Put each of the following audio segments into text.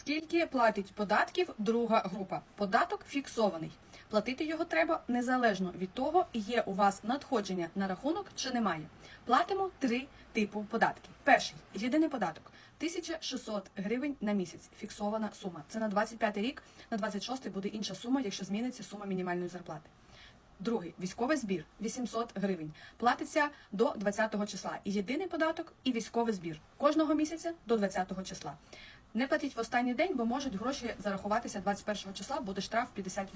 Скільки платить податків друга група? Податок фіксований. Платити його треба незалежно від того, є у вас надходження на рахунок чи немає. Платимо три типу податків. Перший єдиний податок 1600 гривень на місяць. Фіксована сума. Це на 25 рік, на 26 буде інша сума, якщо зміниться сума мінімальної зарплати. Другий військовий збір 800 гривень. Платиться до 20 числа. І єдиний податок, і військовий збір кожного місяця до 20 числа. Не платіть в останній день, бо можуть гроші зарахуватися 21 числа, буде штраф 50%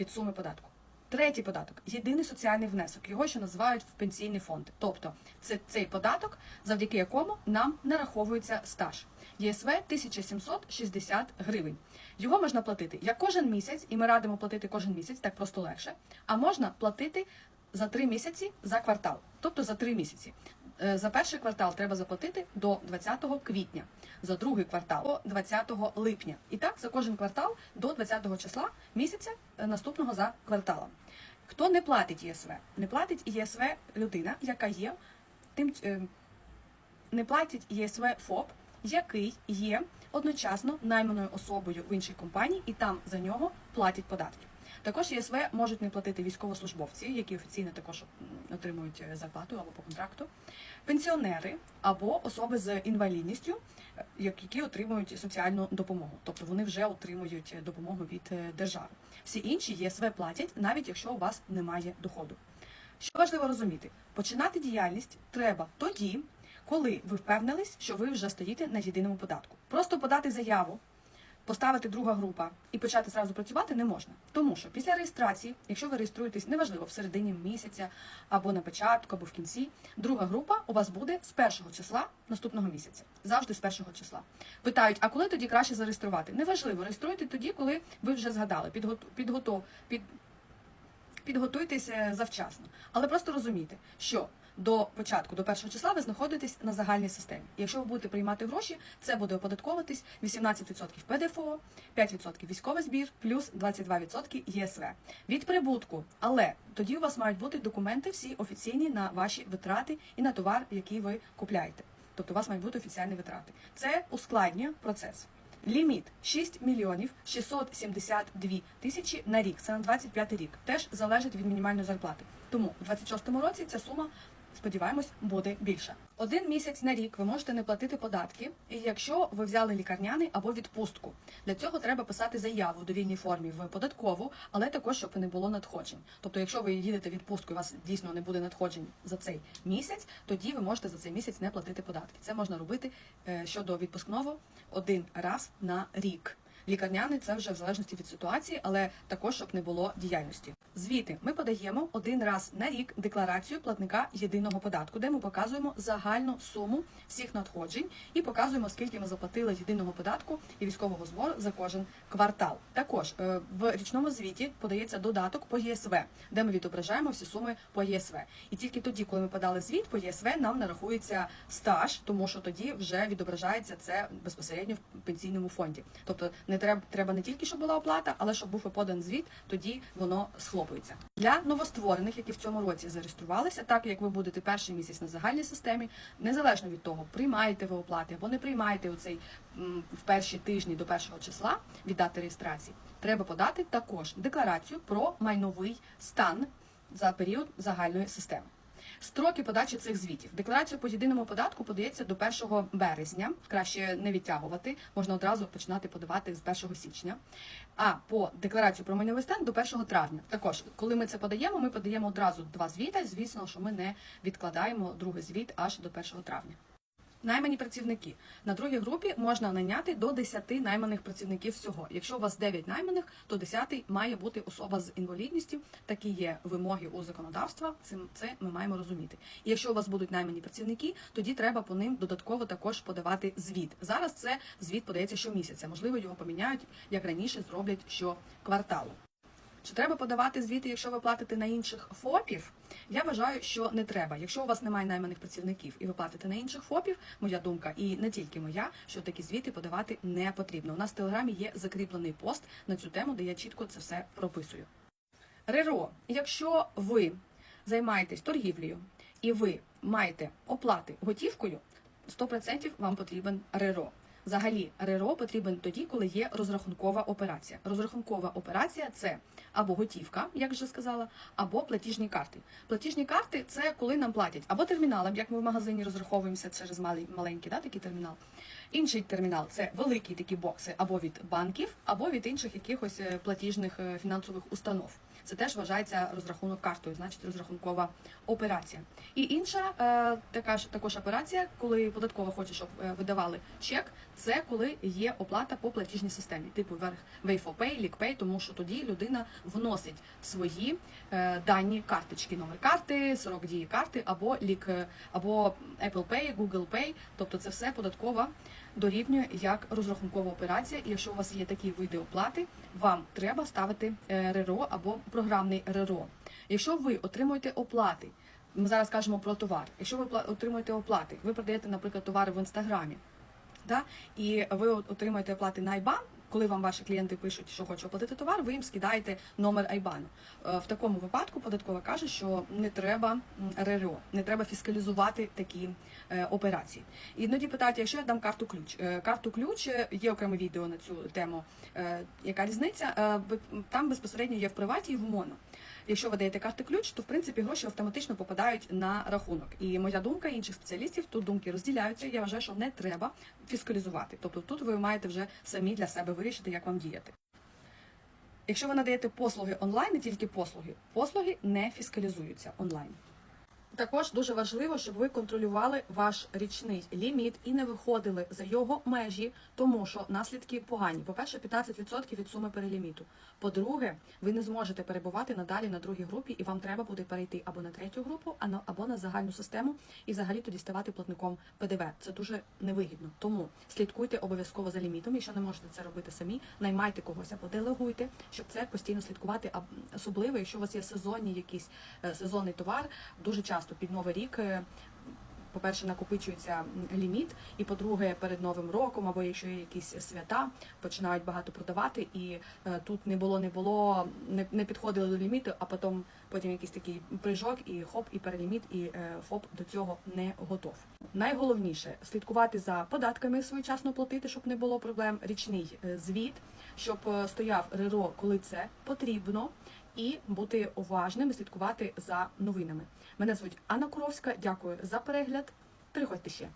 від суми податку. Третій податок єдиний соціальний внесок. Його ще називають в пенсійний фонд. Тобто це цей податок, завдяки якому нам нараховується стаж. ЄСВ 1760 гривень. Його можна платити як кожен місяць, і ми радимо платити кожен місяць, так просто легше. А можна платити за три місяці за квартал, тобто за три місяці. Е, За перший квартал треба заплатити до 20 квітня, за другий квартал до 20 липня. І так за кожен квартал до 20 числа місяця е, наступного за кварталом. Хто не платить ЄСВ? Не платить ЄСВ людина, яка є тим е, не платить ЄСВ ФОП, який є одночасно найманою особою в іншій компанії, і там за нього платять податки. Також ЄСВ можуть не платити військовослужбовці, які офіційно також отримують е, зарплату або по контракту, пенсіонери або особи з інвалідністю, е, які отримують соціальну допомогу, тобто вони вже отримують е, допомогу від держави. Всі інші ЄСВ платять, навіть якщо у вас немає доходу. Що важливо розуміти, починати діяльність треба тоді, коли ви впевнились, що ви вже стоїте на єдиному податку. Просто подати заяву, поставити друга група і почати зразу працювати не можна. Тому що після реєстрації, якщо ви реєструєтесь, неважливо в середині місяця або на початку, або в кінці, друга група у вас буде з першого числа наступного місяця. Завжди з першого числа. Питають, а коли тоді краще зареєструвати? Неважливо, реєструйте тоді, коли ви вже згадали, підготу, підготов, під, підготуйтеся завчасно. Але просто розумійте, що до початку, до першого числа, ви знаходитесь на загальній системі. І якщо ви будете приймати гроші, це буде оподатковуватись 18% ПДФО, 5% військовий збір, плюс 22% ЄСВ від прибутку. Але тоді у вас мають бути документи всі офіційні на ваші витрати і на товар, який ви купляєте. Тобто у вас мають бути офіціальні витрати. Це ускладнює процес. Ліміт 6 мільйонів 672 тисячі на рік. Це на 25 рік. Теж залежить від мінімальної зарплати. Тому у 26-му році ця сума, сподіваємось, буде більша. Один місяць на рік ви можете не платити податки, якщо ви взяли лікарняний або відпустку. Для цього треба писати заяву у довільній формі в податкову, але також щоб не було надходжень. Тобто, якщо ви їдете в відпустку і у вас дійсно не буде надходжень за цей місяць, тоді ви можете за цей місяць не платити податки. Це можна робити е, щодо відпускного один раз на рік. Лікарняний це вже в залежності від ситуації, але також щоб не було діяльності. Звіти ми подаємо один раз на рік декларацію платника єдиного податку, де ми показуємо загальну суму всіх надходжень і показуємо, скільки ми заплатили єдиного податку і військового збору за кожен квартал. Також е, в річному звіті подається додаток по ЄСВ, де ми відображаємо всі суми по ЄСВ. І тільки тоді, коли ми подали звіт по ЄСВ, нам нарахується стаж, тому що тоді вже відображається це безпосередньо в пенсійному фонді. Тобто не треба треба не тільки щоб була оплата, але щоб був подан звіт, тоді воно схлопується. Для новостворених, які в цьому році зареєструвалися, так як ви будете перший місяць на загальній системі, незалежно від того, приймаєте ви оплати або не приймаєте оцей цей в перші тижні до першого числа від дати реєстрації, треба подати також декларацію про майновий стан за період загальної системи. Строки подачі цих звітів. Декларацію по єдиному податку подається до 1 березня. Краще не відтягувати, можна одразу починати подавати з 1 січня. А по декларацію про майновий стан до 1 травня. Також, коли ми це подаємо, ми подаємо одразу два звіти. Звісно, що ми не відкладаємо другий звіт аж до 1 травня. Наймані працівники на другій групі можна найняти до 10 найманих працівників всього. Якщо у вас 9 найманих, то 10 має бути особа з інвалідністю. Такі є вимоги у законодавства. Це, це ми маємо розуміти. І якщо у вас будуть наймані працівники, тоді треба по ним додатково також подавати звіт. Зараз це звіт подається щомісяця. Можливо, його поміняють як раніше зроблять щокварталу. Чи треба подавати звіти, якщо ви платите на інших ФОПів? Я вважаю, що не треба. Якщо у вас немає найманих працівників і ви платите на інших ФОПів, моя думка, і не тільки моя, що такі звіти подавати не потрібно. У нас в телеграмі є закріплений пост на цю тему, де я чітко це все прописую. РРО, якщо ви займаєтесь торгівлею і ви маєте оплати готівкою, 100% вам потрібен РРО. Взагалі, РРО потрібен тоді, коли є розрахункова операція. Розрахункова операція це або готівка, як вже сказала, або платіжні карти. Платіжні карти це коли нам платять або терміналом, як ми в магазині розраховуємося через маленький да, такий термінал. Інший термінал це великі такі бокси або від банків, або від інших якихось е, платіжних е, фінансових установ. Це теж вважається розрахунок картою, значить розрахункова операція. І інша е, така ж також операція, коли податкова хоче, щоб видавали чек, це коли є оплата по платіжній системі, типу Wayfopay, LickPay, тому що тоді людина вносить свої е, дані карточки, номер карти, срок дії карти, або лік, е, або Apple Pay, Google Pay, тобто це все податкова дорівнює як розрахункова операція. І якщо у вас є такі види оплати, вам треба ставити е, РРО або програмний РРО. Якщо ви отримуєте оплати, ми зараз кажемо про товар. Якщо ви отримуєте оплати, ви продаєте, наприклад, товари в інстаграмі, да? і ви отримаєте оплати на IBAN, коли вам ваші клієнти пишуть, що хочуть оплатити товар, ви їм скидаєте номер IBAN. Е, В такому випадку податкова каже, що не треба РРО, не треба фіскалізувати такі е, операції. Іноді питають, якщо я дам карту ключ. Е, Карту ключ є окреме відео на цю тему. Яка різниця? Там безпосередньо є в приваті і в моно. Якщо ви даєте карти ключ, то в принципі гроші автоматично попадають на рахунок. І моя думка інших спеціалістів тут думки розділяються. Я вважаю, що не треба фіскалізувати. Тобто тут ви маєте вже самі для себе вирішити, як вам діяти. Якщо ви надаєте послуги онлайн, не тільки послуги, послуги не фіскалізуються онлайн. Також дуже важливо, щоб ви контролювали ваш річний ліміт і не виходили за його межі, тому що наслідки погані. По-перше, 15% від суми переліміту. По-друге, ви не зможете перебувати надалі на другій групі, і вам треба буде перейти або на третю групу, або на загальну систему, і взагалі тоді ставати платником ПДВ. Це дуже невигідно. Тому слідкуйте обов'язково за лімітом. Якщо не можете це робити самі, наймайте когось або делегуйте, щоб це постійно слідкувати. Особливо, якщо у вас є сезонні якісь е, сезонний товар, дуже часто під новий рік. е, По-перше, накопичується ліміт, і по-друге, перед новим роком, або якщо є якісь свята, починають багато продавати, і е, тут не було, не було, не, не підходили до ліміту, а потім потім якийсь такий прыжок, і хоп, і переліміт, і е, ФОП до цього не готов. Найголовніше слідкувати за податками, своєчасно платити, щоб не було проблем. Річний е, звіт, щоб е, стояв РРО, коли це потрібно, і бути уважним, слідкувати за новинами. Мене звуть Анна Куровська. Дякую за перегляд. Приходьте ще.